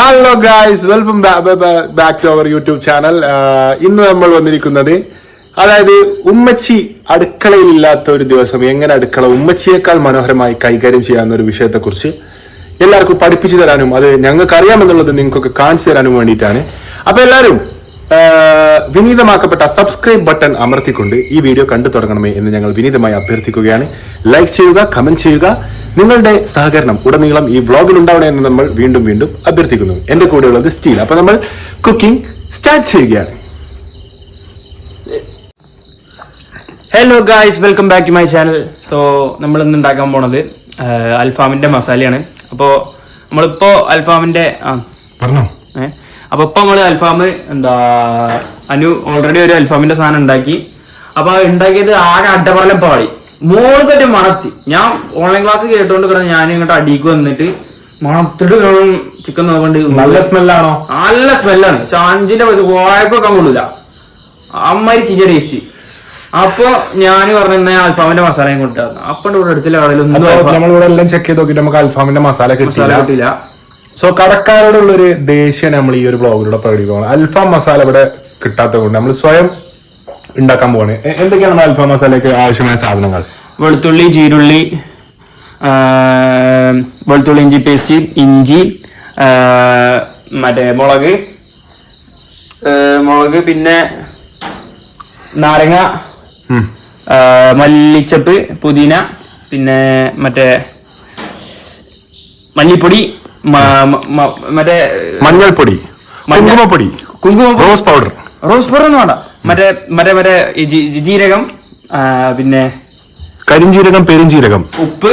Hello guys welcome back to our YouTube channel ഇന്ന് നമ്മൾ വന്നിരിക്കുന്നത് അതായത് ഉമ്മച്ചി അടുക്കളയിൽ ഇല്ലാത്ത ഒരു ദിവസം എങ്ങനെ അടുക്കള ഉമ്മച്ചിയേക്കാൾ മനോഹരമായി കൈകാര്യം ചെയ്യാവുന്ന ഒരു വിഷയത്തെക്കുറിച്ച് എല്ലാവർക്കും പഠിപ്പിച്ചു തരാനും അത് ഞങ്ങൾക്ക് അറിയാമെന്നുള്ളത് നിങ്ങൾക്കൊക്കെ കാണിച്ചു തരാനും വേണ്ടിയിട്ടാണ്. അപ്പൊ എല്ലാവരും വിനീതമാക്കപ്പെട്ട സബ്സ്ക്രൈബ് ബട്ടൺ അമർത്തിക്കൊണ്ട് ഈ വീഡിയോ കണ്ടു തുടങ്ങണമേ എന്ന് ഞങ്ങൾ വിനീതമായി അഭ്യർത്ഥിക്കുകയാണ്. ലൈക്ക് ചെയ്യുക കമന്റ് ചെയ്യുക. നിങ്ങളുടെ സഹകരണം ഉടനീളം ഈ വ്ളോഗിൽ ഉണ്ടാവണേ എന്ന് നമ്മൾ വീണ്ടും വീണ്ടും അഭ്യർത്ഥിക്കുന്നു. എന്റെ കൂടെയുള്ളത് സ്റ്റീൽ. അപ്പൊ നമ്മൾ കുക്കിംഗ് സ്റ്റാർട്ട് ചെയ്യുകയാണ്. Hello guys welcome back to my channel so നമ്മൾ ഇന്ന് ഉണ്ടാക്കാൻ പോണത് അൽഫാമിന്റെ മസാലയാണ്. അപ്പോൾ നമ്മളിപ്പോ അൽഫാമിന്റെ ആ പറഞ്ഞോ. ഏ അപ്പൊ ഇപ്പൊ നമ്മൾ അൽഫാം എന്താ അനു ഓൾറെഡി ഒരു അൽഫാമിന്റെ സാധനം ഉണ്ടാക്കി. അപ്പൊ ഉണ്ടാക്കിയത് ആകെ അഡപറലം പാടി മോൾക്കൊരു മണത്തി. ഞാൻ ഓൺലൈൻ ക്ലാസ് കേട്ടോണ്ട് കിടന്ന് ഞാൻ ഇങ്ങോട്ട് അടിക്ക് വന്നിട്ട് മണത്തിട്ട് ചിക്കൻ നോക്കണ്ട്. നല്ല സ്മെല്ലാണോ നല്ല സ്മെല്ലാണ് അഞ്ചിന്റെ പൈസ വായ്പൊക്കാൻ കൊള്ളൂല. അമ്മാരി ചിക്കൻ ടേസ്റ്റ് അപ്പൊ ഞാൻ പറഞ്ഞ അൽഫാമിന്റെ മസാലയും കൊണ്ടുവന്നു അപ്പൊ ഇവിടെ അടുത്തുള്ള നമ്മളിവിടെ എല്ലാം ചെക്ക് ചെയ്ത് നോക്കിട്ട് നമുക്ക് അൽഫാമിന്റെ മസാല കിട്ടില്ല സോ കടക്കാരോടുള്ള ഒരു ദേഷ്യം നമ്മൾ ഈ ഒരു ബ്ലോഗിലൂടെ പ്രകടിപ്പിക്കണം. അൽഫാം മസാല ഇവിടെ കിട്ടാത്തത് കൊണ്ട് നമ്മൾ സ്വയം ഉണ്ടാക്കാൻ പോവാണ്. എന്തൊക്കെയാണ് നമ്മുടെ അൽഫാം മസാലയ്ക്ക് ആവശ്യമായ സാധനങ്ങൾ? വെളുത്തുള്ളി ജീരുള്ളി വെളുത്തുള്ളി ഇഞ്ചി പേസ്റ്റ് ഇഞ്ചി മറ്റേ മുളക് മുളക് പിന്നെ നാരങ്ങ മല്ലിച്ചപ്പ് പുതിന പിന്നെ മറ്റേ മല്ലിപ്പൊടി മറ്റേ മഞ്ഞൾപ്പൊടി മഞ്ഞൾപ്പൊടി കുങ്കുമപ്പൊടി കുങ്കുമ റോസ് പൗഡർ. റോസ് പൗഡർ ഒന്നും വേണ്ട. മറ്റേ മറ്റേ മറ്റേ ജീരകം പിന്നെ കരിഞ്ചീരകം പെരുംജീരകം. ഉപ്പ്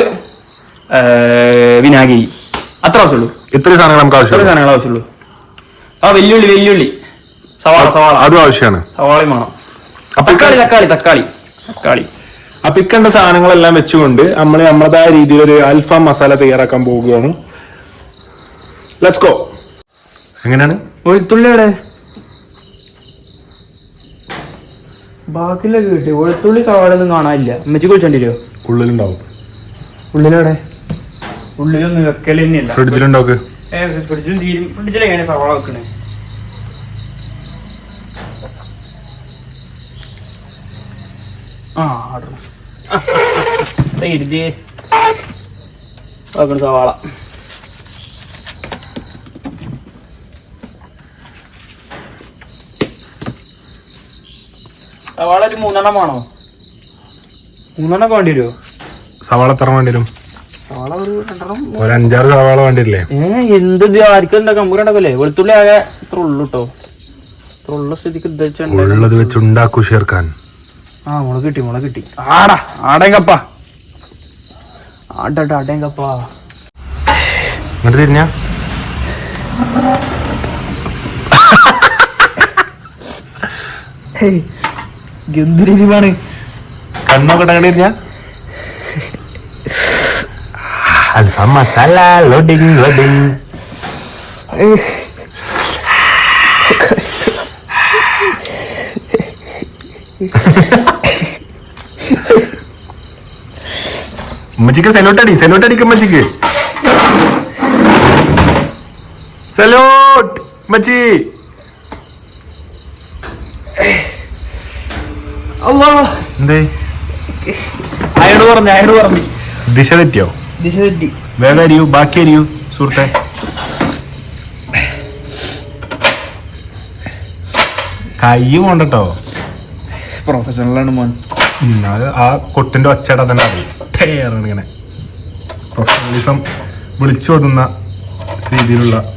വിനാഗി വിനാഗിരി. അത്ര ആവശ്യമുള്ളൂ. ഇത്രയും സാധനങ്ങൾ നമുക്ക് ഇത്ര ആവശ്യമുള്ളൂ സാധനങ്ങൾ ആവശ്യമുള്ളൂ. ആ വെല്ലുള്ളി വെല്ലുള്ളി സവാള സവാള. അതും ആവശ്യമാണ്. സവാളയും വേണം. തക്കാളി തക്കാളി തക്കാളി. തക്കാളി. അപ്പൊ ഇക്കണ്ട സാധനങ്ങളെല്ലാം വെച്ചുകൊണ്ട് നമ്മൾ നമ്മളതായ രീതിയിൽ ഒരു അൽഫാം മസാല തയ്യാറാക്കാൻ പോവുകയാണ്. ലെറ്റ്സ് ഗോ എങ്ങനെയാണ്? വെളുത്തുള്ളി ബാക്കിലൊക്കെ കിട്ടി. വെളുത്തുള്ളി സവാള ഒന്നും കാണാനില്ല അമ്മച്ചി കുളിച്ചോണ്ടിരോ ഉള്ളിലുണ്ടാവും. ഉള്ളിലവിടെ? ഉള്ളിലൊന്നും വെക്കൽ തന്നെയല്ല. ഫ്രിഡ്ജിലുണ്ടാവും ഏ, ഫ്രിഡ്ജിലും തീരും. ഫ്രിഡ്ജിലെങ്ങനെ സവാള വെക്കണേ. ആ വെക്കണ സവാള. സവാള ഒരു മൂന്നെണ്ണം വേണോ? മൂന്നെണ്ണം വേണ്ടി വരുമോ സവാള എത്ര വേണ്ടി വരും? സവാള ഒരു രണ്ടെണ്ണം. ഒരു അഞ്ചാറ് സവാള വേണ്ടി വരില്ലേ ഏ എന്ത് ആർക്കും എന്താ കമ്പൂർ ഉണ്ടാക്കല്ലേ വെളുത്തുള്ളി ആകെ ഇത്ര ഉള്ളു കേട്ടോ ഇത്ര ഉള്ള സ്ഥിതിക്ക് ഉള്ളത് വെച്ച് ഉണ്ടാക്കൂ ഷേർഖാൻ. ആ മുളക് കിട്ടി മുളക് കിട്ടി. ആടാ ആടേങ്കപ്പ ആടാ ആടേങ്കപ്പ എന്നിട്ട് തിരിഞ്ഞ. എന്ത് രീതിയാണ് കണ്ണൊക്കെ കണ്ടു തിരിഞ്ഞ അൽഫാം മസാല ലോഡിങ് ലോഡിങ് ഉമ്മച്ചിക്ക് സെലോട്ട് അടി സെലോട്ട് അടിക്ക് ഉമ്മച്ചിക്ക്. സെലോട്ട് ഉമ്മച്ചി. എന്തേ? അയട് പറഞ്ഞു അയാൾ പറഞ്ഞു. ദിശ തെറ്റിയോ? ദിശ തെറ്റി. വേഗം അരിയൂ ബാക്കി അരിയൂ സുഹൃത്തെ. കൈ പോണ്ടട്ടോ. പ്രൊഫഷണലാണ് മോൻ. അത് ആ കൊട്ടിന്റെ ഒച്ചട തന്നെ അറിയാം ഇങ്ങനെ. പ്രൊഫഷണലിസം വിളിച്ചു ഓതുന്ന രീതിയിലുള്ള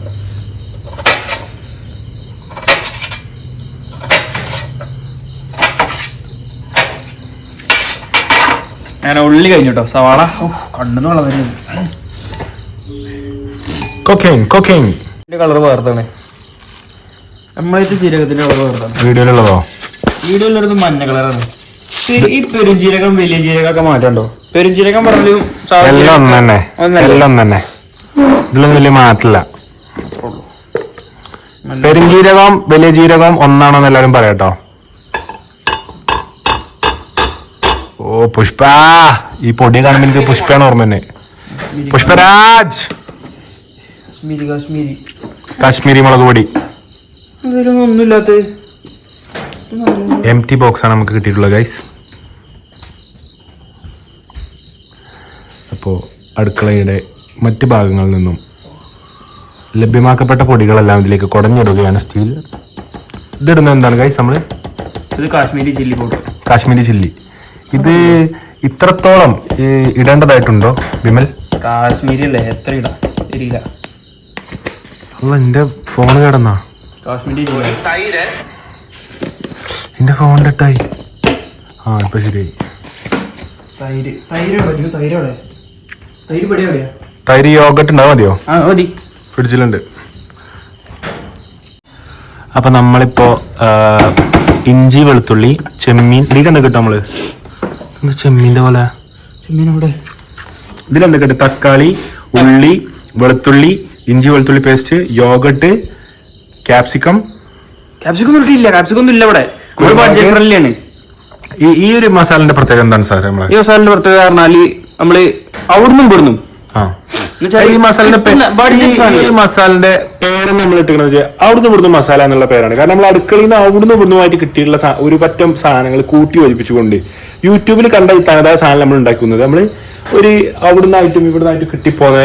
ഞാൻ ഉള്ളി കഴിഞ്ഞു കേട്ടോ സവാള. കണ്ണെന്ന് വെള്ളം കൊക്കേങ് കളർ വേർത്താണ് നമ്മളത്തെ ജീരകത്തിന്റെ കളർ വേർത്താണ് വീഡിയോയിലുള്ളതോ? വീഡിയോയിലുള്ളത് മഞ്ഞ കളറാണ് ഈ പെരുംജീരകം വലിയ ജീരകമൊക്കെ മാറ്റണ്ടോ? പെരുംജീരകം പറഞ്ഞാലും എല്ലാം ഒന്ന് തന്നെ. എല്ലാം ഒന്ന് തന്നെ. ഇതിലൊന്നും വലിയ മാറ്റില്ല പെരുംജീരകം വലിയ ജീരകം ഒന്നാണെന്ന് എല്ലാവരും പറയാട്ടോ പുഷ്പ ഈ പൊടി കാണുമ്പോൾ എനിക്ക് പുഷ്പയാണ് ഓർമ്മ തന്നെ. പുഷ്പരാജ് കാശ്മീരി മുളക് പൊടി. എം ടി ബോക്സ് ആണ് നമുക്ക് കിട്ടിയിട്ടുള്ളത് ഗൈസ് അപ്പോൾ അടുക്കളയുടെ മറ്റ് ഭാഗങ്ങളിൽ നിന്നും ലഭ്യമാക്കപ്പെട്ട പൊടികളെല്ലാം ഇതിലേക്ക് കുടഞ്ഞിടുകയാണ് സ്റ്റീൽ ഇതിടുന്നത് എന്താണ് ഗൈസ് നമ്മൾ ഇത് Kashmiri chilli powder Kashmiri chilli. ഇത് ഇത്രത്തോളം ഈ, ഇടേണ്ടതായിട്ടുണ്ടോ വിമൽ? കാശ്മീരി അല്ലേ എത്ര ഇടാ? ശരിയില്ല അല്ല എന്റെ ഫോൺ കിടന്നാ? കാശ്മീരി എന്റെ ഫോണിന്റെ ഇട്ടായി ആ ഇപ്പൊ ശരിയായി. തൈര് തൈര് എവിടെ? തൈര് എവിടെ? തൈര് പടി എവിടെയാ? തൈര് യോഗട്ട് ഉണ്ടാവും മതിയോ? ആ മതി. ഫ്രിഡ്ജിലുണ്ട്. അപ്പൊ നമ്മളിപ്പോ ഇഞ്ചി വെളുത്തുള്ളി ചെമ്മീൻ ഇതിൽ കിട്ടും നമ്മൾ? എന്താ ചെമ്മീന്റെ പോലെ? ഇതിൽ ഇതിലെന്തൊക്കെ തക്കാളി ഉള്ളി വെളുത്തുള്ളി ഇഞ്ചി വെളുത്തുള്ളി പേസ്റ്റ് യോഗട്ട് ക്യാപ്സിക്കം ക്യാപ്സിക്കം ഒന്നും ഇട്ടില്ല ക്യാപ്സിക്കം ഒന്നും ഇല്ല ഇവിടെ. ആണ്. ഈ ഈ ഒരു മസാലന്റെ പ്രത്യേകത എന്താണ് സാർ നമ്മളെ? ഈ മസാലിന്റെ പ്രത്യേകത പറഞ്ഞാൽ നമ്മൾ അവിടുന്നും ഇവിടുന്നും. ഈ മസാലന്റെ മസാലന്റെ പേര് നമ്മൾ ഇട്ടിരിക്കുന്നത് അവിടുന്ന് ഇവിടുന്ന് മസാല എന്നുള്ള പേരാണ്. കാരണം നമ്മൾ അടുക്കളയിൽ നിന്ന് അവിടുന്ന് ഇവിടുന്നുമായിട്ട് കിട്ടിയിട്ടുള്ള ഒരു പറ്റം സാധനങ്ങൾ കൂട്ടി യോജിപ്പിച്ചുകൊണ്ട് യൂട്യൂബിൽ കണ്ട ഈ തനതായ സാധനം നമ്മൾ ഉണ്ടാക്കുന്നത്. നമ്മൾ ഒരു അവിടുന്നായിട്ടും ഇവിടുന്നായിട്ടും കിട്ടിപ്പോന്ന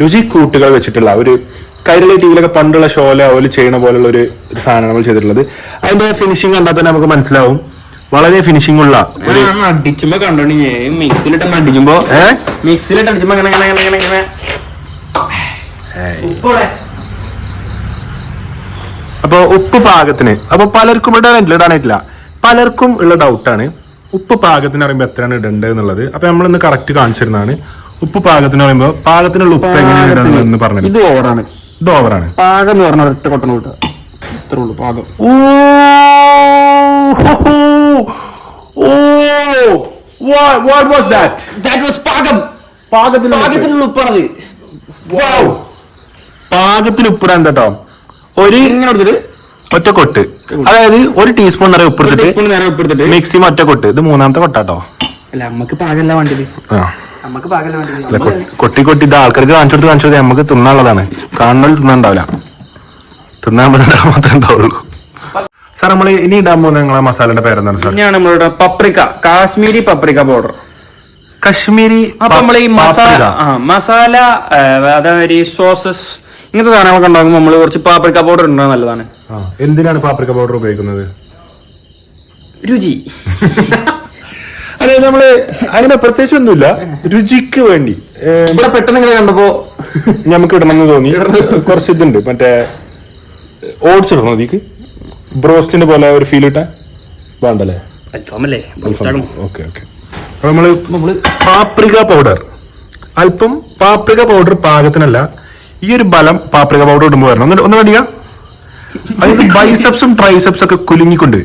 രുചി കൂട്ടുകൾ വെച്ചിട്ടുള്ള ഒരു കൈരളി ടിവിയിലൊക്കെ പണ്ടുള്ള ഷോല അവർ ചെയ്യണ പോലുള്ള ഒരു സാധനമാണ് സാധനം നമ്മൾ ചെയ്തിട്ടുള്ളത്. അതിന്റെ ഫിനിഷിംഗ് കണ്ടാൽ തന്നെ നമുക്ക് മനസ്സിലാവും. വളരെ ഫിനിഷിംഗ് ഉള്ള ഒരു അടിച്ചുമ്പോ കണ്ടോണ്ടി. ഇങ്ങനെ അപ്പോൾ ഉപ്പ് പാകത്തിന്. അപ്പൊ പലർക്കും ഇടാനായിട്ടില്ല ഇടാനായിട്ടില്ല. പലർക്കും ഉള്ള ഡൗട്ടാണ് ഉപ്പ് പാകത്തിന് പറയുമ്പോൾ എത്രയാണ് ഇടേണ്ടത് എന്നുള്ളത്. അപ്പൊ നമ്മളിന്ന് കറക്റ്റ് കാണിച്ചിരുന്നതാണ് ഉപ്പ് പാകത്തിന് പറയുമ്പോൾ പാകത്തിനുള്ള ഉപ്പ് എങ്ങനെയാണ് ഇടേണ്ടത് എന്ന് പറഞ്ഞത്. ഇത് ഓവറാണ്. ഇത് ഓവറാണ്. പാകം എന്ന് പറഞ്ഞാൽ ഒറ്റ കൊട്ടണം കൂട്ടുക ഇത്രേ ഉള്ളൂ പാകം. ഓ പാകം. പാകത്തിനുള്ള ഉപ്പാണത്. ഉപ്പിടാൻ കേട്ടോ ഒരു ഇങ്ങനെ കൊടുത്തിട്ട് ഒറ്റ കൊട്ട്. അതായത് ഒരു ടീസ്പൂൺ നേരം ഉപ്പെടുത്തിട്ട് മിക്സി മറ്റേ കൊട്ട്. ഇത് മൂന്നാമത്തെ കൊട്ടാട്ടോ. അല്ല നമുക്ക് പാകല്ല വേണ്ടത്. ആ. നമ്മക്ക് പാകല്ല കൊട്ടി കൊട്ടി ഇത് ആൾക്കാർക്ക് കാണിച്ചു കൊടുത്ത് കാണിച്ചു കൊടുത്ത് നമുക്ക് തിന്നാനുള്ളതാണ് കാണുന്നതിൽ തിന്നാണ്ടാവില്ല തിന്നാൻ പറ്റാൻ മാത്രമേ ഉണ്ടാവുള്ളൂ. സാർ നമ്മൾ ഇനി ഇടാൻ പോകുന്ന നിങ്ങളെ മസാലയുടെ പേരെന്താണ് സാർ പിന്നെയാണ് നമ്മളുടെ paprika Kashmiri paprika powder Kashmiri അപ്പൊ നമ്മൾ ഈ മസാല മസാല അതായത് സോസസ് ഇങ്ങനത്തെ സാധനങ്ങളൊക്കെ ഉണ്ടാകുമ്പോൾ നമ്മൾ കുറച്ച് പാപ്രിക്ക പൗഡർ ഉണ്ടാകുന്നത് നല്ലതാണ്. ആ, എന്തിനാണ് പാപ്രിക്ക പൗഡർ ഉപയോഗിക്കുന്നത്? രുചി. അതെ നമ്മൾ അങ്ങനെ പ്രത്യേകിച്ച് ഒന്നുമില്ല രുചിക്ക് വേണ്ടി. ഇവിടെ പെട്ടെന്ന് ഇങ്ങനെ കണ്ടപ്പോ നമുക്ക് ഇടണമെന്ന് തോന്നി. കുറച്ച് ഇതുണ്ട്. മറ്റേ ഓട്സ് ഇടണം അതിക്ക്. ബ്രോസ്റ്റിന്റെ പോലെ ഒരു ഫീൽ ഇട്ടാ വേണ്ടല്ലേ? Okay okay. നമ്മൾ നമ്മൾ പാപ്രിക പൗഡർ അല്പം പാപ്രിക പൗഡർ പാകത്തിനല്ല ഈ ഒരു ബലം പാപ്രിക പൗഡർ ഇടുമ്പോൾ വരണം. ഒന്ന് ഒന്ന് കടിക അതായത് ബൈസെപ്സും ട്രൈസെപ്സും ഒക്കെ കുലുങ്ങിക്കൊണ്ട്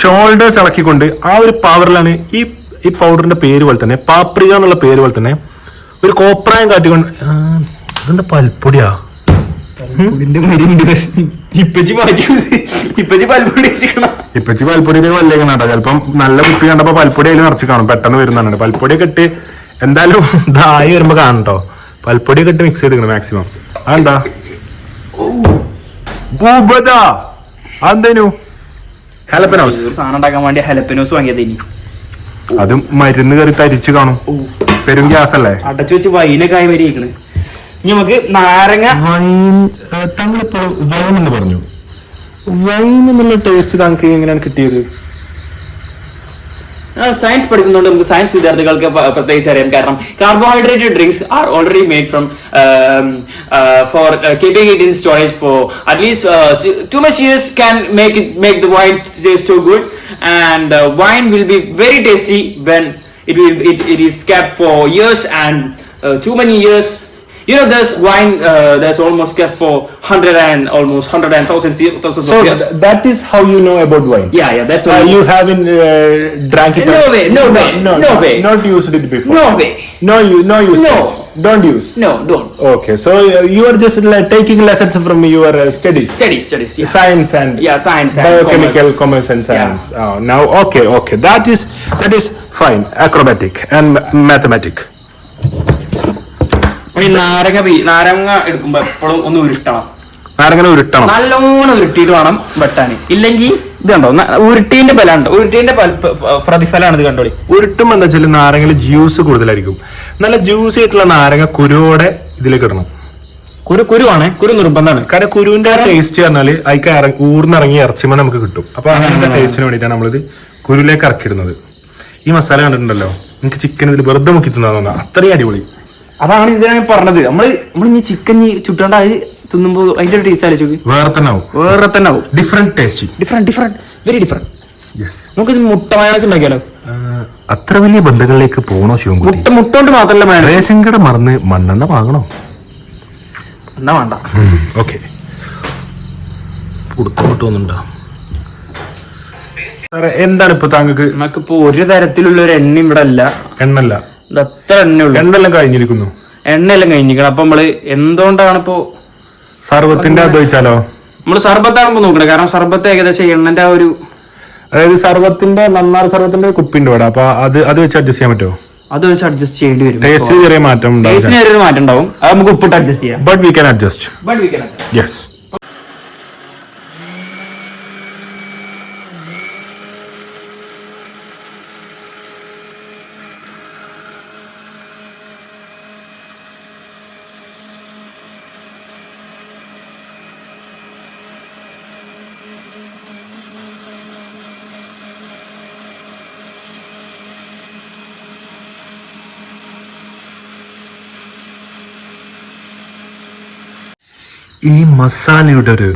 ഷോൾഡേഴ്സ് ഇളക്കിക്കൊണ്ട് ആ ഒരു പവറിലാണ് ഈ ഈ പൗഡറിന്റെ പേര് പോലെ തന്നെ പാപ്രിക എന്നുള്ള പേര് പോലെ തന്നെ ഒരു കോപ്രായം കാട്ടിക്കൊണ്ട് അതെന്താ പൽപ്പൊടിയാ? ഇപ്പച്ചി മാറ്റി ഇപ്പച്ചി പൽപ്പൊടി ഇരിക്കണം. ഇപ്പച്ചി പൽപ്പൊടിയുടെ വല്ലേക്കണം കേട്ടോ ചിലപ്പം നല്ല കുപ്പി കണ്ടപ്പോ പൽപ്പൊടി അതിൽ നിറച്ച് കാണും. പെട്ടെന്ന് വരുന്നതാണ്. പൽപ്പൊടിയൊക്കെ ഇട്ട് എന്തായാലും ഇതായി വരുമ്പോ കാണട്ടോ പൽപ്പൊടിയൊക്കെ ഇട്ട് മിക്സ് ചെയ്തിരിക്കണം മാക്സിമം അതെന്താ? ഭൂപത. അതെന്തേനു? ഹെലപ്പനോസ്. ഒരു സാധനം ഉണ്ടാക്കാൻ വേണ്ടി ഹെലപ്പനോസ് വാങ്ങിയത് ഇനി അതും മരുന്ന് കയറി തരിച്ചു കാണും. പെരും ഗ്യാസ് അല്ലേ അടച്ചു വെച്ച് വൈനൊക്കെ ആയി വരികയാണ് ഇനി നമുക്ക് നാരങ്ങ വൈൻ താങ്കളിപ്പോ വൈൻ എന്ന് പറഞ്ഞു. വൈൻ എന്നുള്ള ടേസ്റ്റ് താങ്കൾക്ക് എങ്ങനെയാണ് കിട്ടിയത്? സയൻസ് പഠിക്കുന്നതുകൊണ്ട് നമുക്ക് സയൻസ് വിദ്യാർത്ഥികൾക്ക് പ്രത്യേകിച്ച് അറിയാം. കാരണം carbohydrated drinks are already made from for keeping it storage for at least too much years can make it make the wine taste too good and wine will be very tasty when will it, it is kept for years and uh, too many years you know there's wine uh, there's almost kept for 100 and almost 100 and thousands, ye- thousands So of years that is how you know about wine. yeah yeah that's Uh, you haven't uh, drank it. No way, no way, no, no way. Not used it before. no way No, you, no use. No. Don't use. no don't Okay, so uh, you are just like, taking lessons from your uh, studies. studies studies yeah Science and yeah science and biochemical commerce. commerce and science. Oh, now, okay, okay. That is that is fine. Acrobatic and ma- mathematic. ഈ നാരങ്ങ P- നാരങ്ങ എടുക്കുമ്പോ എപ്പോഴും ഒന്ന് ഉരുട്ടണം. നാരങ്ങനെ ഉരുട്ടണം. നല്ലോണം ഉരുട്ടിയിട്ട് വേണം വെട്ടാൻ ഇല്ലെങ്കിൽ ഇത് കണ്ടോ? ഉരുട്ടീന്റെ ബലമുണ്ട് ഉരുട്ടീന്റെ പ്രതിഫലമാണ് ഇത് കണ്ടോളി. ഉരുട്ടും എന്താ വെച്ചാൽ നാരങ്ങയിൽ ജ്യൂസ് കൂടുതലായിരിക്കും. നല്ല ജ്യൂസ് ആയിട്ടുള്ള നാരങ്ങ കുരുവോടെ ഇതിലേക്ക് ഇടണം. കുരു കുരുവാണ്. കുരു നിർബന്ധമാണ്. കാരണം കുരുവിന്റെ ടേസ്റ്റ് പറഞ്ഞാൽ അതിക്ക് ഊർന്നിറങ്ങി ഇറച്ചിമ നമുക്ക് കിട്ടും. അപ്പൊ അങ്ങനത്തെ ടേസ്റ്റിന് വേണ്ടിയിട്ടാണ് നമ്മളിത് കുരുവിലേക്ക് ഇറക്കിയിടുന്നത്. ഈ മസാല കണ്ടിട്ടുണ്ടല്ലോ? എനിക്ക് ചിക്കൻ ഇതിൽ വെറുതെ മുക്കി തിന്നാന്ന്. അത്രയും അടിപൊളി. അതാണ് ഞാൻ പറഞ്ഞത്. നമ്മൾ നമ്മൾ ഇനി ചിക്കൻ ചുട്ടാണ്ട് അത് തിന്നുമ്പോ അതിന്റെ ഒരു ടേസ്റ്റ് ആലോചിച്ചു വേറെ തന്നെ ആവും. വേറെ തന്നെ ആവും. Different taste different different very different yes നമുക്ക് ഇത് മുട്ട മയണസ് ഉണ്ടാക്കിയാലോ? അത്ര വലിയ ബന്ധങ്ങളിലേക്ക് പോകണോ ശിവൻകുട്ടി? മുട്ട മുട്ട കൊണ്ട് മാത്രമല്ല റേഷൻ കട മറന്ന് മണ്ണെണ്ണ വാങ്ങണോ? എന്നാ വേണ്ട. ഓക്കെ എന്താണ് ഇപ്പൊ താങ്കൾക്ക്? നമുക്കിപ്പോ ഒരു തരത്തിലുള്ള ഒരു എണ്ണ ഇവിടെ അല്ല എണ്ണല്ല. ഇത് അത്ര ഉള്ളു. എണ്ണെല്ലാം കഴിഞ്ഞിരിക്കുന്നു. എണ്ണയെല്ലാം കഴിഞ്ഞിരിക്കണം. അപ്പൊ നമ്മൾ എന്തുകൊണ്ടാണ് ഇപ്പോ സർവത്തിന്റെ അത് വെച്ചാലോ നമ്മൾ സർബത്താകുമ്പോ നോക്കണേ കാരണം സർബത്ത് ഏകദേശം എണ്ണന്റെ ആ ഒരു അതായത് സർവത്തിന്റെ നന്നാറ് സർവത്തിന്റെ കുപ്പിന്റെ ഇവിടെ. അപ്പൊ അത് അത് വെച്ച് അഡ്ജസ്റ്റ് ചെയ്യാൻ പറ്റുമോ? അത് വെച്ച് അഡ്ജസ്റ്റ് ചെയ്യേണ്ടി വരും. ടേസ്റ്റ് ചെറിയ മാറ്റം ഉണ്ടാവും ടേസ്റ്റ് ചെറിയ മാറ്റം ഉണ്ടാവും. അത് നമുക്ക് ഉപ്പിട്ട് അഡ്ജസ്റ്റ് ചെയ്യാം. But we can adjust but we can adjust yes ഈ മസാലയുടെ ഒരു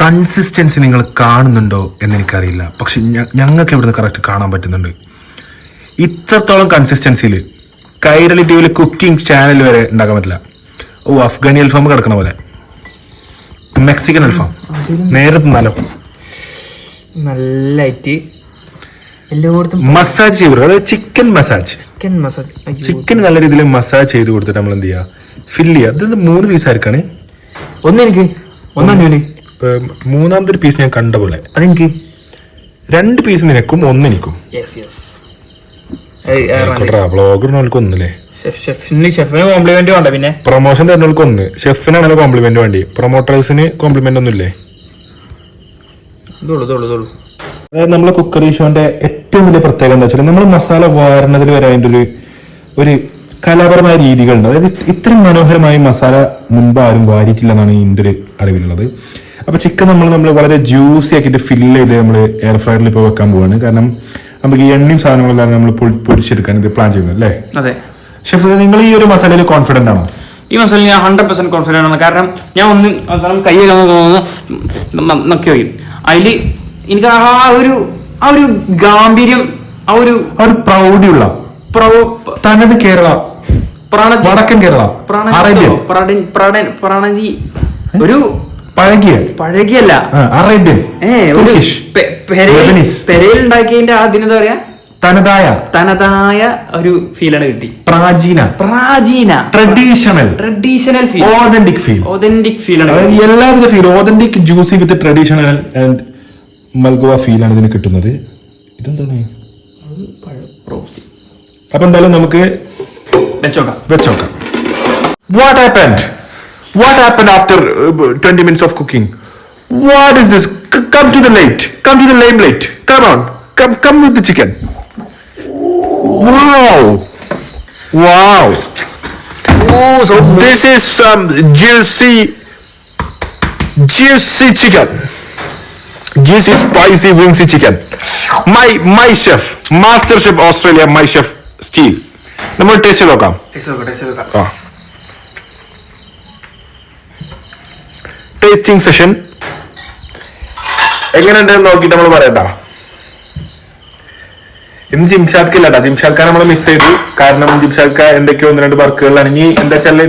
കൺസിസ്റ്റൻസി നിങ്ങൾ കാണുന്നുണ്ടോ എന്ന് എനിക്കറിയില്ല പക്ഷെ ഞങ്ങൾക്ക് ഇവിടുന്ന് കറക്റ്റ് കാണാൻ പറ്റുന്നുണ്ട്. ഇത്രത്തോളം കൺസിസ്റ്റൻസിയിൽ കൈരളി ടി വിയിൽ കുക്കിംഗ് ചാനൽ വരെ ഉണ്ടാക്കാൻ പറ്റില്ല. ഓ അഫ്ഗാനി അൽഫാം കിടക്കണ പോലെ. മെക്സിക്കൻ അൽഫാം. നേരെ നല്ല എല്ലായിടത്തും മസാജ് ചെയ്ത് കൊടുക്കുക. അതായത് chicken massage chicken masala chicken നല്ല രീതിയിൽ മസാജ് ചെയ്ത് കൊടുത്തിട്ട് നമ്മൾ എന്ത് ചെയ്യുക? ഫില്ല് ചെയ്യുക. അത് മൂന്ന് പീസ് ആയിരിക്കാണ് ഒന്നെനിക്ക് ഒന്നൂന് മൂന്നാമത്തെ ഒരു പീസ് ഞാൻ കണ്ട പോലെ. അതെനിക്ക് രണ്ട് പീസ് നിനക്കും ഒന്നെനിക്കും യെസ് യെസ് വ്ളോഗറിനോൾക്ക് ഒന്നല്ലേ ഷെഫ് ഷെഫിന് ഷെഫിന് കോംപ്ലിമെന്റ് വേണ്ട പിന്നെ. പ്രൊമോഷൻ തരുന്നവർക്ക് ഒന്ന് ഷെഫിനാണല്ലോ കോംപ്ലിമെന്റ് വേണ്ടി. പ്രൊമോട്ടേഴ്സിന് കോംപ്ലിമെന്റ് ഒന്നുമില്ലേ? ഇതോളൂ ഇതോളൂ ഇതോളൂ അതായത് നമ്മളെ കുക്കറി ഷോന്റെ ഏറ്റവും വലിയ പ്രത്യേകത എന്താ വെച്ചാൽ നമ്മൾ മസാല വാരണതിൽ വരെ അതിന്റെ ഒരു ഒരു കലാപരമായ രീതികളുണ്ട്. അതായത് ഇത്രയും മനോഹരമായി മസാല മുൻപ് ആരും വാരിയിട്ടില്ലെന്നാണ് എന്റെ ഒരു അറിവിലുള്ളത്. അപ്പൊ ചിക്കൻ നമ്മൾ നമ്മൾ വളരെ ജ്യൂസി ആക്കിയിട്ട് ഫില്ല് ചെയ്ത് നമ്മൾ എയർ ഫ്രയറിൽ ഇപ്പോൾ വെക്കാൻ പോവാണ്. കാരണം നമുക്ക് ഈ എണ്ണയും സാധനങ്ങളെല്ലാം നമ്മൾ പൊരിച്ചെടുക്കാൻ ഇത് പ്ലാൻ ചെയ്യുന്നത് അല്ലേ? അതെ. ഷെഫ് നിങ്ങൾ ഈ ഒരു മസാലയിൽ കോൺഫിഡന്റ് ആണോ? ഈ മസാല ഞാൻ ഹൺഡ്രഡ് പെർസെന്റ് കോൺഫിഡന്റ് ആണ്. കാരണം ഞാൻ ഒന്ന് അവസാനം കൈ തോന്നുന്നു നക്കി നോക്കി. അതിൽ എനിക്ക് ആ ഒരു ആ ഒരു ഗാംഭീര്യം ആ ഒരു ആ ഒരു പ്രൗഢിയുള്ള പ്രൗ തനത് കേരള വടക്കൻ കേരള. പ്രണജി പ്രാണ പ്രാണ പ്രാണജി ഒരു പഴകിയ. പഴകിയല്ല. അറേബ്യൻ. ഏ ഒരു പെരയിൽ Lebanese. പെരയിൽ ഉണ്ടാക്കിയതിന്റെ ആദ്യം എന്താ പറയാ? തനതായ. തനതായ ഒരു ഫീലാണ് കിട്ടി. പ്രാചീന. പ്രാചീന. Traditional traditional feel authentic feel authentic ഫീലാണ് ആണ്. എല്ലാവിധ feel authentic juicy with traditional and Malgova feel ആണ് ഇതിന് കിട്ടുന്നത്. ഇതെന്താണ്? അപ്പൊ എന്തായാലും നമുക്ക് Let's yoga. Let's yoga. What happened? What happened after uh, 20 minutes of cooking? What is this? C- come to the late. Come to the lame late. Come on. Come come with the chicken. Wow. Wow. Oh, so this is some juicy, juicy chicken. Juicy, spicy, wingsy chicken. My my chef, master chef Australia, my chef Steve നമ്മൾ taste നോക്കാം. ആ. Tasting session എങ്ങനെയുണ്ടെന്ന് നോക്കിയിട്ട് നമ്മൾ പറയണ്ട ഇന്ന് ജിംഷാദ് ഖാൻ നമ്മൾ miss ചെയ്തു. കാരണം ജിംഷാദ് ഖാൻ എന്തൊക്കെയോ ഒന്ന് രണ്ട് വർക്കുകളിലാണ് ഇനി എന്താ വെച്ചാൽ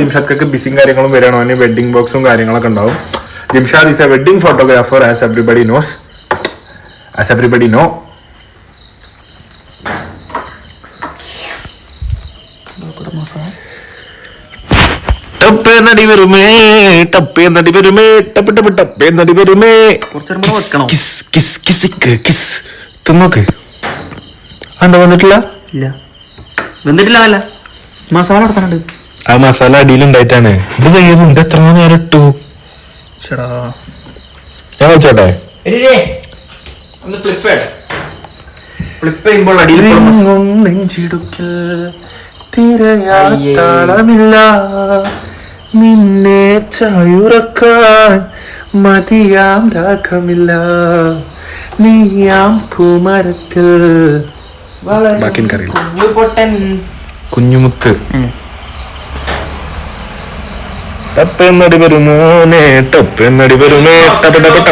ജിംഷാദ് ഖാക്ക് ബിസിയും കാര്യങ്ങളും വരണം അതിന് വെഡിങ് ബോക്സും കാര്യങ്ങളൊക്കെ ഉണ്ടാവും. Jimshad is a wedding photographer as everybody knows as everybody know ടപ്പേ നടി വരുമേ ടപ്പേ നടി വരുമേ ടപ്പ് ടപ്പ് ടപ്പേ നടി വരുമേ? കിസ് കിസ് കിസിക്ക് കിസ്. തിന്നോക്ക്. എന്താ വന്നിട്ടില്ല? ഇല്ല. വന്നിട്ടില്ല അല്ല മസാല എടുത്താനുണ്ട് ആ മസാല അടിയിലുണ്ടായിട്ടാണ്. ഇത് കഴിയുന്നുണ്ട് എത്ര നേരം ഇട്ടു? ഞാൻ വെച്ചോട്ടെ. ഒന്ന് ഫ്ലിപ്പ് ചെയ്യട്ടെ ഫ്ലിപ്പ് ചെയ്യുമ്പോൾ അടിയിൽ നെഞ്ചിടുക്കൽ അയ്യേ. താളമില്ല. നിന്നെ ചായുറക്കാൻ മതിയാം രാഗമില്ല. നീയാം പൂമരത്തിൽ ബാക്കി എനിക്കറിയില്ല. കുഞ്ഞു പൊട്ടൻ കുഞ്ഞുമുത്ത്. ടപ്പെന്നടി വരുമോനെ ടപ്പെന്നടി വരുമേ ടപ്പ ടപ്പ ടപ്പ.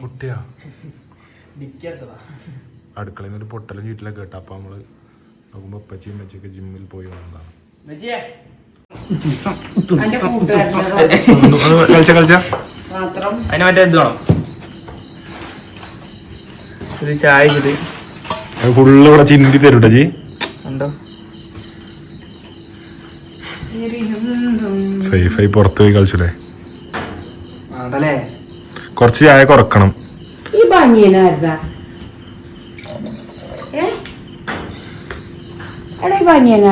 പൊട്ടിയാ? അടുക്കളയിൽ നിന്ന് ഒരു പൊട്ടലും ചീറ്റിലൊക്കെ കേട്ടോ അപ്പൊ നമ്മൾ നോക്കുമ്പോ പച്ചിയും പച്ചയൊക്കെ ജിമ്മിൽ പോയി വന്നതാണ്. കളിച്ച കളിച്ച? മാത്രം. അതിന് മറ്റേ എന്ത് വേണം? ഒരു ചായ ഇത് ഫുള്ള് ഇവിടെ ചിന്തി തരൂട്ടോ ജി. ഉണ്ടോ സേഫായി പുറത്ത് പോയി കളിച്ചൂടെ? കുറച്ച് ചായ കുറക്കണം. ഈ ബനിയനായിരുന്നാ ഏ എടാ ഈ ബനിയനായിരുന്നാ സണി സണി സണി പുഷ്പ ബനിയനായിരുന്നാടാ തെക്കേതല്ലേ പുഷ്പന്റെ സ്റ്റെപ്പാണ് കേട്ടോ ഉണ്ടല്ലോ തിരിഞ്ഞ് നോക്കട്ടെ ബ്രാൻഡാടാ ഇത് ഇത് ഉപ്പച്ചിന്റെ പറയാൻ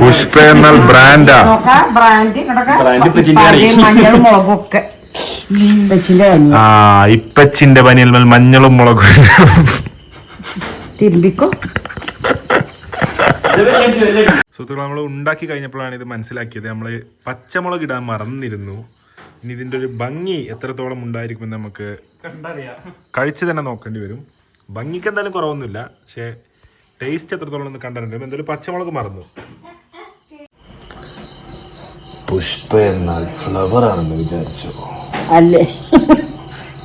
പുഷ്പ. എന്നാൽ ബ്രാൻഡാ. നോക്കാം ബ്രാൻഡ് ഇങ്ങോട്ടൊക്കെ. ബ്രാൻഡ് ഇപ്പച്ചിന്റെ ആണ്. മഞ്ഞൾ മുളകൊക്കെ വെച്ചിന്റെ കഞ്ഞി ആ ഇപ്പച്ചിന്റെ പനിയിൽ മേൽ മഞ്ഞളും മുളകും തിരുമ്പിക്കോ. സുഹൃത്തുക്കൾ നമ്മൾ ഉണ്ടാക്കി കഴിഞ്ഞപ്പോഴാണ് ഇത് മനസ്സിലാക്കിയത്. നമ്മൾ പച്ചമുളക് ഇടാൻ മറന്നിരുന്നു. ഇനി ഇതിന്റെ ഒരു ഭംഗി എത്രത്തോളം ഉണ്ടായിരിക്കുമെന്ന് നമുക്ക് കഴിച്ച് തന്നെ നോക്കേണ്ടി വരും. ഭംഗിക്ക് എന്തായാലും കുറവൊന്നുമില്ല. പക്ഷേ ടേസ്റ്റ് എത്രത്തോളം ഒന്ന് കണ്ടിട്ടുണ്ട് എന്തായാലും പച്ചമുളക് മറന്നു. പുഷ്പ എന്നാൽ ഫ്ലവർ ആണെന്ന് വിചാരിച്ചു? അല്ലേ?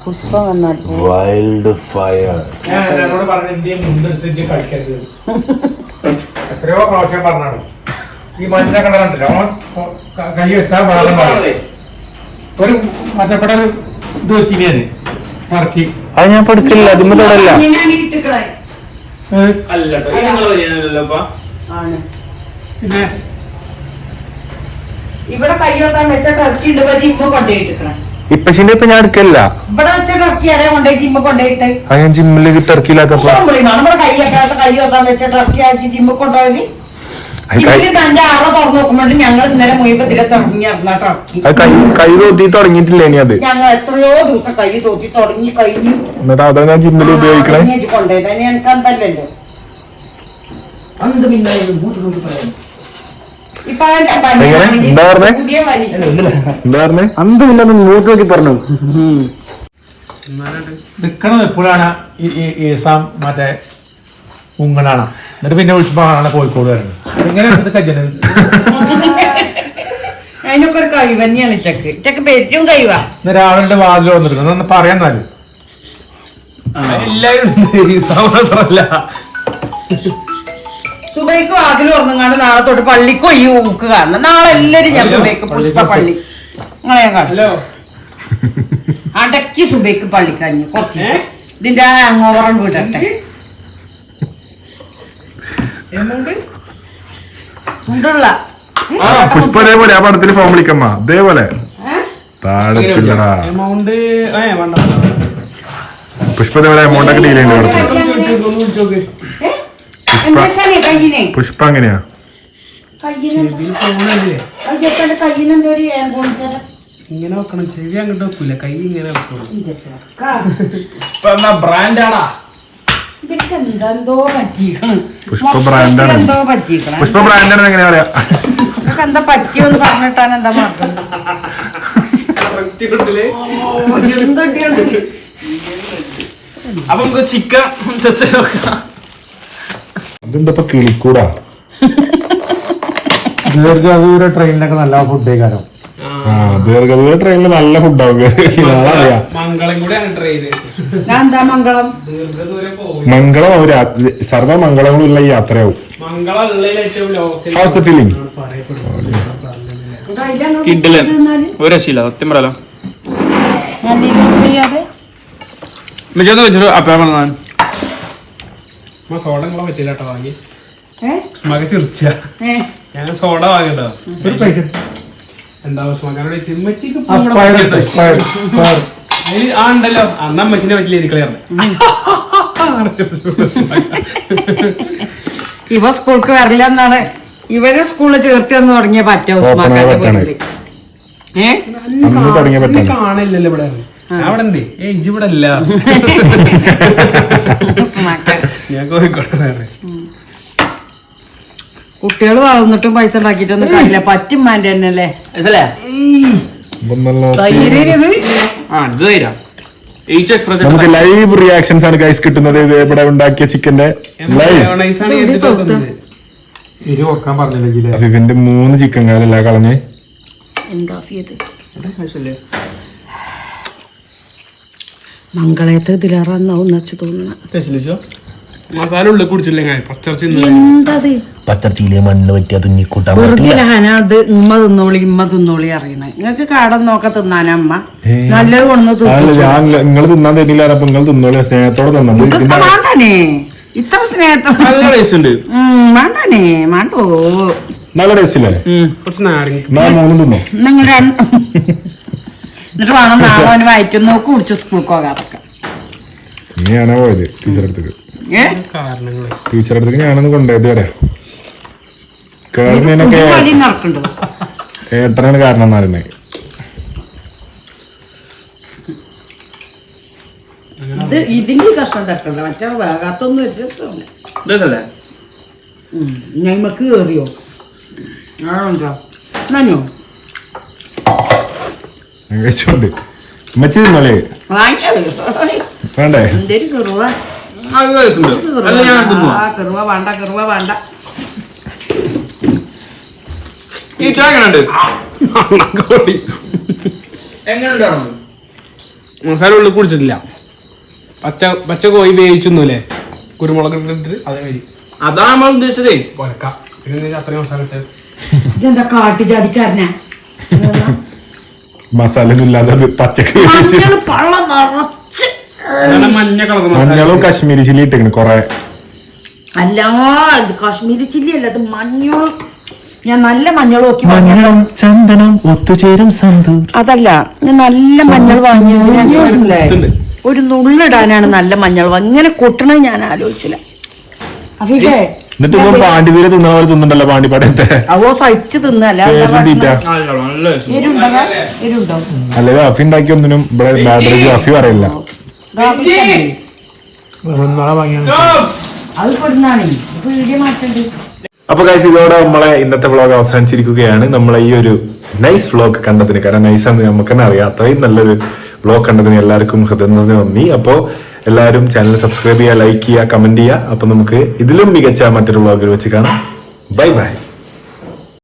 പുഷ്പം എന്നാൽ വൈൽഡ് ഫയർ എത്രയോ പ്രാവശ്യം പറഞ്ഞാണ് ഈ മഞ്ഞ കളറുണ്ടല്ലോ കൈ വെച്ചാൽ പറയും ഒരു മറ്റപ്പെട്ട ഇത് വെച്ചിരിക്കാന് മറക്കി അത് ഞാൻ പഠിക്കില്ല അതിമ്മ തൊടല്ല. ഇവിടെ കയ്യോത്താൻ വെച്ച ടർക്കി ഉണ്ട് ഇപ്പൊ ജിമ്മ കൊണ്ടുപോയിട്ടിരിക്കണം ഇപ്പച്ചിന്റെ ഇപ്പൊ ഞാൻ എടുക്കല്ല ഞാൻ ജിമ്മിലേക്ക് ടർക്കിയില്ലാത്തപ്പോ നമ്മുടെ കൈയൊക്കെ കയ്യോത്താൻ വെച്ച ടർക്കി അയച്ച് ജിമ്മ കൊണ്ടുപോയി അത് കൈ- ജിമ്മിൽ തന്റെ ആറ തുറന്നു നോക്കുമ്പോൾ ഞങ്ങൾ ഇന്നലെ മുയപ്പത്തിലെ തുടങ്ങി ഇറങ്ങ ടർക്കി അത് കൈ കൈ തോത്തി തുടങ്ങിയിട്ടില്ല ഇനി അത്? ഞങ്ങൾ എത്രയോ ദിവസം കൈ തോത്തി തുടങ്ങി കഴിഞ്ഞു. എന്നിട്ട് അതാ ഞാൻ ജിമ്മിൽ ഉപയോഗിക്കണേ. കൊണ്ടുപോയത് എനിക്ക് പിന്നെ അവന്റെ പനി എങ്ങനെ? ആണെങ്കിൽ എന്താ പറഞ്ഞേ? പുതിയ പനി. എന്താ പറഞ്ഞേ? അന്തുമില്ല മൂത്ത് നോക്കി പറഞ്ഞു. നിക്കണത് എപ്പോഴാണ് ഈ ഈ ഈസാം മറ്റേ ഉങ്ങളാണ്. എന്നിട്ട് പിന്നെ വിളിച്ചപ്പോഴാണ് കോഴിക്കോട് വരുന്നത്. ഇങ്ങനെ അതിനൊക്കെ ഒരു കഴിവ് തന്നെയാണ് ചെക്ക് ചെക്ക് പെരും കഴിവാ. ഇന്ന് രാവിലെ വാതിൽ വന്നിട്ടുണ്ട് ഒന്ന് പറയാൻ എല്ലാരും. ഈസാം മാത്രമല്ല. സുബൈക്ക് വാതിൽ ഉറങ്ങാണ്ട് നാളെ തൊട്ട് പള്ളിക്കോ ഈ ഊക്ക് കാണണം നാളെ എല്ലാരും ഞാൻ സുബൈക്ക് പുഷ്പ പള്ളി. നിങ്ങളെ ഞാൻ കാണിച്ചു. അടക്കി സുബൈക്ക് പള്ളിക്കഞ്ഞു കുറച്ച്. ഇതിന്റെ അങ്ങോവറം വിടട്ടെ. ഉണ്ടുള്ള. ആ പുഷ്പ അതേപോലെ ആ പടത്തിൽ ഫോൺ വിളിക്കമ്മ. അതേപോലെ താഴെ പിള്ളടാ എമൗണ്ട് പുഷ്പ അതേപോലെ എമൗണ്ട് ഒക്കെ ഡീൽ ചെയ്യുന്നുണ്ട് പുഷ്പ എങ്ങനെയാ? ഇങ്ങനെ വെക്കണം. ചെവി അങ്ങോട്ട് വെക്കൂല. കൈ ഇങ്ങനെ വെക്കണം ബ്രാൻഡാടാ? പുഷ്പ ബ്രാൻഡാണ്. പുഷ്പ ബ്രാൻഡാണ് എങ്ങനെയാ പറയാ? ഇവർക്ക് എന്താ പറ്റിയോന്ന് പറഞ്ഞിട്ടാണ് എന്താ മാർഗം അപ്പൊ നമുക്ക് ചിക്കൻ ടെസ്റ്റ് നോക്കാം. അതെന്താ കിളിക്കൂടാ? ദീർഘദൂര ട്രെയിനിലൊക്കെ നല്ല ഫുഡ് കഴിക്കാനോ ആ ദീർഘദൂര ട്രെയിനിൽ നല്ല ഫുഡാവും. അറിയാം മംഗളം കൂടെയാണ് ട്രെയിൻ ഞാൻ എന്താ മംഗളം? ദീർഘദൂരം പോകും മംഗളം ഒരു സർവ മംഗളങ്ങളുള്ള ഈ യാത്രയാവും. ഒരു രക്ഷയില്ല. സത്യം പറയാലോ. വെച്ചിട്ട് പറഞ്ഞാൽ സോഡങ്ങളെ പറ്റില്ല കേട്ടോ വാങ്ങി. ചിറിച്ച ഏ? ഞാൻ സോഡ വാങ്ങിട്ടോ ഒരു പാക്കറ്റ് എന്താ ആ ഉണ്ടല്ലോ. അന്ന് അമ്മച്ചിനെ പറ്റില്ല എനിക്കളയാറ് ഇവ സ്കൂൾക്ക് വരില്ല എന്നാണ്. ഇവരെ സ്കൂളിൽ ചേർത്തിയെന്ന് തുടങ്ങിയ പറ്റ ഉസ്മാക്കാന്റെ ഏഹ് കാണില്ലല്ലോ ഇവിടെ. അവിടെ ഉണ്ട് ഏ ഇവിടെ അല്ല ഞാൻ കോഴിക്കോട്ടെ കുട്ടികൾ വളർന്നിട്ടും പൈസ ഉണ്ടാക്കിയിട്ടൊന്നും കാര്യമില്ല. മാന്റെ തന്നെ അല്ലേ? നമുക്ക് ലൈവ് റിയാക്ഷൻസ് ആണ് ഗൈസ് കിട്ടുന്നത്. ഇവിടെ ഉണ്ടാക്കിയ ചിക്കന്റെ ലൈവ് മൂന്ന് ചിക്കൻ കാലല്ല കളഞ്ഞ്. എന്താ ഇത് മംഗളയത്ത് ഇതിലേറാന്നാവും വെച്ച് തോന്നുന്നു മസാല ഉള്ളിൽ പച്ചർച്ചിയിലെ മണ്ണ് പറ്റിയ അത് ലഹന അത് ഉമ്മ തിന്നോളി ഇമ്മ തിന്നോളി അറിയണേ. നിങ്ങൾക്ക് കാടം നോക്ക തിന്നാനമ്മ നല്ലത് കൊണ്ടു ഞാൻ നിങ്ങൾ തിന്നാൻ തരില്ല നിങ്ങൾ തിന്നോളി സ്നേഹത്തോടെ തന്നു ഇത്ര സ്നേഹത്തോടെ നല്ല ടേസ്റ്റ് ഉണ്ട്. ഉം, വേണ്ടോ നല്ല ടേസ്റ്റ് ഇല്ലേ? കുറച്ച് നാരങ്ങ. ഞാൻ മൂന്നും തിന്നോ. നിങ്ങൾ എന്നിട്ട് വേണം നാളെ അവന് വയറ്റും നോക്ക് കുടിച്ചു സ്കൂൾക്ക് പോകാതൊക്കെ. നീയാണോ പോയത് ടീച്ചർ അടുത്തേക്ക്. ഏ? അടുത്തേക്ക് ഞാനൊന്ന് വരാം. നടക്കണ്ടോ ഏട്ടനാണ് കാരണം ഇത് ഇതിന്റെ കഷ്ടം തട്ടണ്ട. മറ്റേ വേകാത്തൊന്നും ഒരു രസമില്ല? രസല്ലേ ഞമ്മക്ക് കയറിയോ ആണോ? നനോ ഞാൻ കഴിച്ചോണ്ട് ഉമ്മച്ചി തിന്നോളേ വാങ്ങിയത് വേണ്ടേ എന്തേലും കെറുവ നല്ല ടേസ്റ്റ് ഉണ്ട് അല്ല ഞാൻ തിന്നു ആ കെറുവ. വേണ്ട. കെറുവ വേണ്ടേ ഈ മസാല ഉള്ളിൽ കുടിച്ചിട്ടില്ല. പച്ച പച്ച കോഴി വേവിച്ചൊന്നുമില്ലേ കുരുമുളക് ഇട്ടിട്ട് അതേ വരി അതാണ് നമ്മൾ ഉദ്ദേശിച്ചതേ. കൊലക്ക പിന്നെ അത്രയും മസാല ഇട്ടത്? ഇതെന്താ കാട്ടുചാടിക്കാരനാ മസാല ഇല്ലാതെ പച്ചക്കറി മഞ്ഞൾ കാശ്മീരി ചില്ലി ഇട്ടിങ്ങനെ കൊറേ. അല്ല ഇത് കാശ്മീരി ചില്ലി അല്ല അത് മഞ്ഞളും. ഞാൻ നല്ല മഞ്ഞൾ നോക്കി മഞ്ഞളും ചന്ദനം ഒത്തുചേരും സന്തൂർ. അതല്ല ഞാൻ നല്ല മഞ്ഞൾ വാങ്ങിയത് ഞാൻ മനസ്സിലായി. ഒരു നുള്ളിടാനാണ് നല്ല മഞ്ഞൾ ഇങ്ങനെ കൊട്ടണത് ഞാൻ ആലോചിച്ചില്ല. അഭിഷേ എന്നിട്ട് ഇപ്പൊ പാണ്ടി തീരെ തിന്നണ പോലെ തിന്നുണ്ടല്ലോ അവോ സഹിച്ച് തിന്നല്ല എരുണ്ടോ? എരുണ്ടോ? അല്ലെ അഫി ഉണ്ടാക്കി ഒന്നിനും ഇവിടെ ബാഡ് റിവ്യൂ അഫി പറയില്ല. അപ്പൊ കാശ് ഇതോടെ നമ്മളെ ഇന്നത്തെ വ്ളോഗ് അവസാനിച്ചിരിക്കുകയാണ്. നമ്മളെ ഈ ഒരു നൈസ് വ്ളോഗ് കണ്ടതിന് കാരണം നൈസ് ആണ് നമുക്ക് തന്നെ അറിയാം. അത്രയും നല്ലൊരു വ്ളോഗ് കണ്ടതിന് എല്ലാവർക്കും ഹൃദയം നന്ദി. അപ്പോ എല്ലാവരും ചാനൽ സബ്സ്ക്രൈബ് ചെയ്യുക ലൈക്ക് ചെയ്യുക കമന്റ് ചെയ്യുക. അപ്പൊ നമുക്ക് ഇതിലും മികച്ച മറ്റൊരു വ്ളോഗിൽ വെച്ച് കാണാം. Bye bye